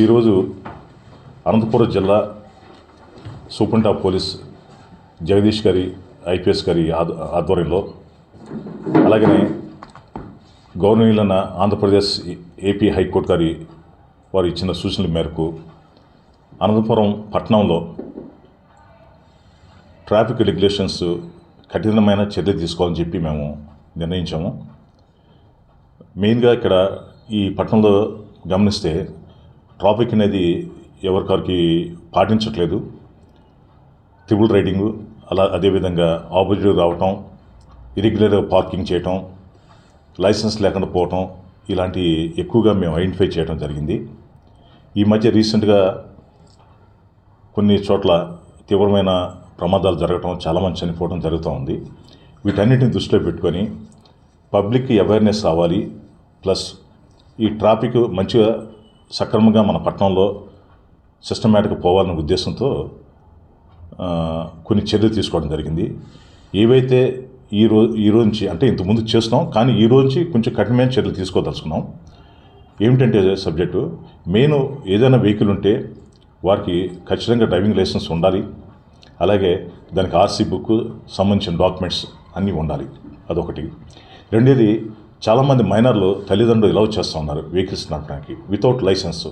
ఈరోజు అనంతపురం జిల్లా సూపరింట్ of police Jagadish గారి ఐపీఎస్ గారి ఆధ్వర్యంలో అలాగనే గవర్నర్లైన ఆంధ్రప్రదేశ్ ఏపీ హైకోర్టు గారి వారు ఇచ్చిన సూచనల మేరకు అనంతపురం పట్టణంలో ట్రాఫిక్ రెగ్యులేషన్స్ కఠినమైన చర్య తీసుకోవాలని చెప్పి మేము నిర్ణయించాము. మెయిన్గా ఇక్కడ ఈ పట్టణంలో గమనిస్తే ట్రాఫిక్ అనేది ఎవరికారికి పాటించట్లేదు. ట్రిబుల్ రైడింగు అలా అదేవిధంగా ఆపోజిట్ రావటం ఇరెగ్యులర్గా పార్కింగ్ చేయటం లైసెన్స్ లేకుండా పోవటం ఇలాంటివి ఎక్కువగా మేము ఐడెంటిఫై చేయడం జరిగింది. ఈ మధ్య రీసెంట్గా కొన్ని చోట్ల తీవ్రమైన ప్రమాదాలు జరగటం చాలామంది చనిపోవడం జరుగుతూ ఉంది. వీటన్నిటిని దృష్టిలో పెట్టుకొని పబ్లిక్కి అవేర్నెస్ రావాలి. ప్లస్ ఈ ట్రాఫిక్ మంచిగా సక్రమంగా మన పట్టణంలో సిస్టమేటిక్ పోవాలనే ఉద్దేశంతో కొన్ని చర్యలు తీసుకోవడం జరిగింది. ఏవైతే ఈ రో ఈ రోజు నుంచి అంటే ఇంతకుముందు చేస్తున్నాం కానీ ఈ రోజు నుంచి కొంచెం కఠినమైన చర్యలు తీసుకోదలుచుకున్నాం. ఏమిటంటే సబ్జెక్టు మెయిన్ ఏదైనా వెహికల్ ఉంటే వారికి ఖచ్చితంగా డ్రైవింగ్ లైసెన్స్ ఉండాలి. అలాగే దానికి ఆర్సీ బుక్ సంబంధించిన డాక్యుమెంట్స్ అన్నీ ఉండాలి. అదొకటి. రెండేది చాలామంది మైనర్లు తల్లిదండ్రులు ఇలా చేస్తూ ఉన్నారు వెహికల్స్ నడపడానికి వితౌట్ లైసెన్స్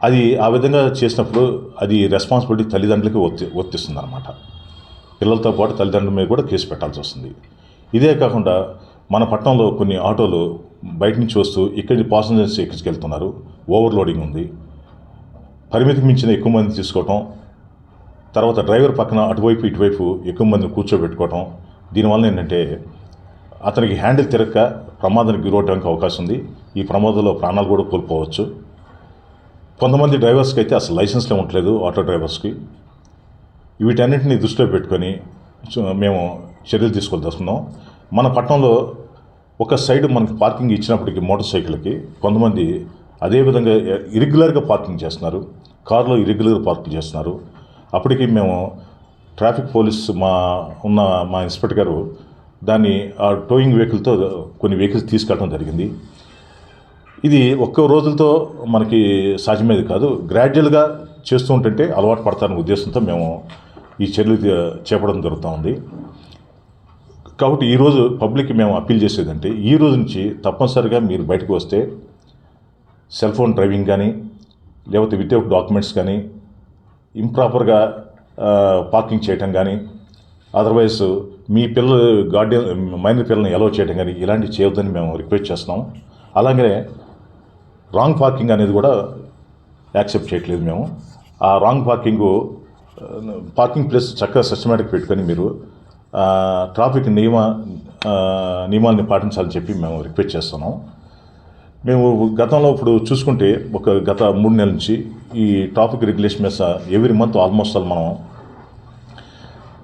అది ఆ విధంగా చేసినప్పుడు అది రెస్పాన్సిబిలిటీ తల్లిదండ్రులకి వర్తి వర్తిస్తుంది అనమాట పిల్లలతో పాటు తల్లిదండ్రుల మీద కూడా కేసు పెట్టాల్సి వస్తుంది. ఇదే కాకుండా మన పట్టణంలో కొన్ని ఆటోలు బయట నుంచి వస్తూ ఇక్కడి పాసెంజర్స్ ఎక్కించుకెళ్తున్నారు ఓవర్లోడింగ్ ఉంది. పరిమితికి మించిన ఎక్కువ మంది తీసుకోవటం తర్వాత డ్రైవర్ పక్కన అటువైపు ఇటువైపు ఎక్కువ మందిని కూర్చోబెట్టుకోవటం దీనివల్ల ఏంటంటే అతనికి హ్యాండిల్ తిరక్క ప్రమాదానికి గురవడానికి అవకాశం ఉంది. ఈ ప్రమాదంలో ప్రాణాలు కూడా కోల్పోవచ్చు. కొంతమంది డ్రైవర్స్కి అయితే అసలు లైసెన్స్లే ఉండలేదు ఆటో డ్రైవర్స్కి. వీటన్నింటిని దృష్టిలో పెట్టుకొని మేము చర్యలు తీసుకోదలుచుకున్నాం మన పట్టణంలో ఒక సైడ్ మనకి పార్కింగ్ ఇచ్చినప్పటికీ మోటార్ సైకిల్కి కొంతమంది అదేవిధంగా ఇరెగ్యులర్గా పార్కింగ్ చేస్తున్నారు. కారులో ఇరెగ్యులర్గా పార్కింగ్ చేస్తున్నారు. అప్పటికి మేము ట్రాఫిక్ పోలీస్ మా ఉన్న మా ఇన్స్పెక్టర్ గారు దాన్ని ఆ టోయింగ్ వెహికల్తో కొన్ని వెహికల్స్ తీసుకెళ్ళడం జరిగింది. ఇది ఒక్క రోజులతో మనకి సాధ్యమేది కాదు. గ్రాడ్యువల్గా చేస్తూ ఉంటుంటే అలవాటు పడతారనే ఉద్దేశంతో మేము ఈ చర్యలు చేపడడం జరుగుతూ ఉంది. కాబట్టి ఈరోజు పబ్లిక్కి మేము అప్పీల్ చేసేదంటే ఈ రోజు నుంచి తప్పనిసరిగా మీరు బయటకు వస్తే సెల్ ఫోన్ డ్రైవింగ్ కానీ లేకపోతే వితౌట్ డాక్యుమెంట్స్ కానీ ఇంప్రాపర్గా పార్కింగ్ చేయటం కానీ అదర్వైజ్ మీ పిల్లలు గార్డియన్ మైనర్ పిల్లల్ని ఎలవ్ చేయడం కానీ ఇలాంటివి చేయొద్దని మేము రిక్వెస్ట్ చేస్తున్నాం. అలాగే రాంగ్ పార్కింగ్ అనేది కూడా యాక్సెప్ట్ చేయట్లేదు మేము. ఆ రాంగ్ పార్కింగ్ పార్కింగ్ ప్లేస్ చక్కగా సిస్టమేటిక్ పెట్టుకొని మీరు ట్రాఫిక్ నియమ ఆ, నియమాల్ని పాటించాలని చెప్పి మేము రిక్వెస్ట్ చేస్తున్నాం. మేము గతంలో ఇప్పుడు చూసుకుంటే ఒక గత మూడు నెలల నుంచి ఈ ట్రాఫిక్ రెగ్యులేషన్ మీద ఎవ్రీ మంత్ ఆల్మోస్ట్ ఆల్ మనం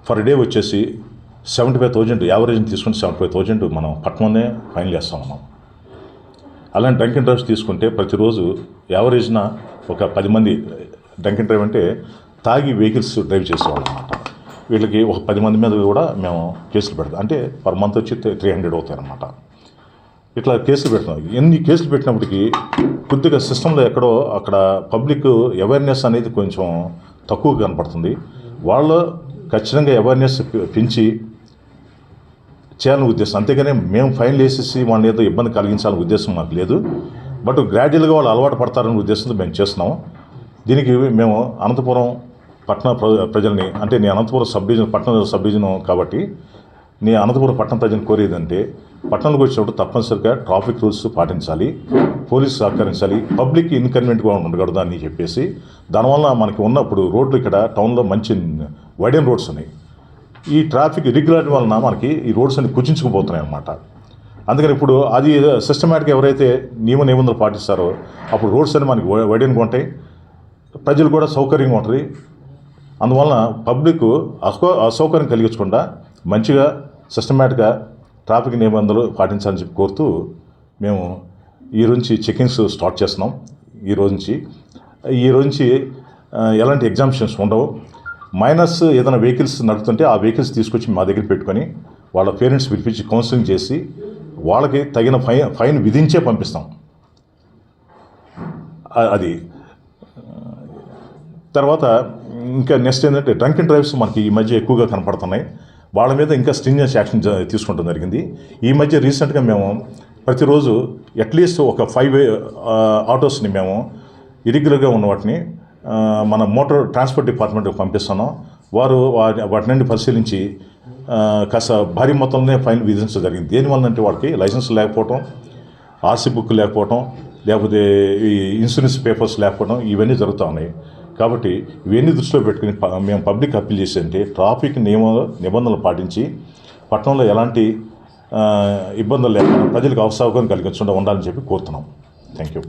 ఫర్ డే వచ్చేసి సెవెంటీ ఫైవ్ థౌజండ్ యావరేజ్ తీసుకుంటే సెవెంటీ ఫైవ్ థౌజండ్ మనం పట్టణంలోనే ఫైన్ చేస్తాం మనం అలాంటి డ్రంక్ అండ్ డ్రైవ్స్ తీసుకుంటే ప్రతిరోజు యావరేజ్న ఒక పది మంది డ్రంక్ అండ్ డ్రైవ్ అంటే తాగి వెహికల్స్ డ్రైవ్ చేసేవాళ్ళు అనమాట వీళ్ళకి ఒక పది మంది మీద కూడా మేము కేసులు పెడతాం. అంటే పర్ మంత్ వచ్చి త్రీ హండ్రెడ్ అవుతాయి అనమాట ఇట్లా కేసులు పెట్టినాం ఎన్ని కేసులు పెట్టినప్పటికీ కొద్దిగా సిస్టంలో ఎక్కడో అక్కడ పబ్లిక్ అవేర్నెస్ అనేది కొంచెం తక్కువ కనపడుతుంది. వాళ్ళ ఖచ్చితంగా అవేర్నెస్ పెంచి చేయాలని ఉద్దేశం. అంతేగాని మేము ఫైన్లు వేసేసి వాళ్ళని ఏదో ఇబ్బంది కలిగించాలని ఉద్దేశం మాకు లేదు. బట్ గ్రాడ్యువల్గా వాళ్ళు అలవాటు పడతారనే ఉద్దేశంతో మేము చేస్తున్నాము దీనికి మేము అనంతపురం పట్టణ ప్ర- ప్రజల్ని అంటే నేను అనంతపురం సబ్ డివిజన్ పట్టణ సబ్ డివిజన్ కాబట్టి నీ అనంతపురం పట్టణ ప్రజలను కోరేదంటే పట్టణంలోకి వచ్చినప్పుడు తప్పనిసరిగా ట్రాఫిక్ రూల్స్ పాటించాలి పోలీసు సహకరించాలి పబ్లిక్ ఇన్కన్వీనియంట్గా ఉండకూడదు అని చెప్పేసి దానివల్ల మనకి ఉన్నప్పుడు రోడ్లు ఇక్కడ టౌన్లో మంచి వైడెన్ రోడ్స్ ఉన్నాయి. ఈ ట్రాఫిక్ ఇరెగ్యులారిటీ వలన మనకి ఈ రోడ్స్ అన్ని కుచించుకుపోతున్నాయి అన్నమాట. అందుకని ఇప్పుడు అది సిస్టమేటిక్గా ఎవరైతే నియమ నిబంధనలు పాటిస్తారో అప్పుడు రోడ్స్ అన్ని మనకి వైడెన్గా ఉంటాయి. ప్రజలు కూడా సౌకర్యంగా ఉంటుంది అందువలన పబ్లిక్ అసౌ అసౌకర్యం కలిగించకుండా మంచిగా సిస్టమేటిక్గా ట్రాఫిక్ నిబంధనలు పాటించాలని చెప్పి కోరుతూ మేము ఈ రోజు నుంచి చెకింగ్స్ స్టార్ట్ చేస్తున్నాం. ఈ రోజు నుంచి. ఈ రోజు నుంచి ఎలాంటి ఎగ్జామ్షన్స్ ఉండవు. మైనస్ ఏదైనా వెహికల్స్ నడుపుతుంటే ఆ వెహికల్స్ తీసుకొచ్చి మా దగ్గర పెట్టుకొని వాళ్ళ పేరెంట్స్ పిలిపించి కౌన్సిలింగ్ చేసి వాళ్ళకి తగిన ఫైన్ ఫైన్ విధించే పంపిస్తాం. అది. తర్వాత ఇంకా నెక్స్ట్ ఏంటంటే డ్రంక్ అండ్ డ్రైవ్స్ మనకి ఈ మధ్య ఎక్కువగా కనపడుతున్నాయి. వాళ్ళ మీద ఇంకా స్ట్రింజెన్స్ యాక్షన్ తీసుకుంటాం జరిగింది. ఈ మధ్య రీసెంట్గా మేము ప్రతిరోజు అట్లీస్ట్ ఒక ఫైవ్ ఆటోస్ని మేము ఇరిగ్యులర్గా ఉన్న వాటిని మన మోటార్ ట్రాన్స్పోర్ట్ డిపార్ట్మెంట్కి పంపిస్తున్నాం. వారు వాటి వాటి నుండి పరిశీలించి కాస్త భారీ మొత్తంలోనే ఫైన్ విధించడం జరిగింది. దేనివల్ల అంటే వాడికి లైసెన్స్ లేకపోవటం ఆర్సీ బుక్ లేకపోవటం లేకపోతే ఈ ఇన్సూరెన్స్ పేపర్స్ లేకపోవడం ఇవన్నీ జరుగుతూ ఉన్నాయి. కాబట్టి ఇవన్నీ దృష్టిలో పెట్టుకుని మేము పబ్లిక్ అప్పీల్ చేసి అంటే ట్రాఫిక్ నియమ నిబంధనలు పాటించి పట్టణంలో ఎలాంటి ఇబ్బందులు లేకుండా ప్రజలకు అవసరం కలిగించకుండా ఉండాలని చెప్పి కోరుతున్నాం. Thank you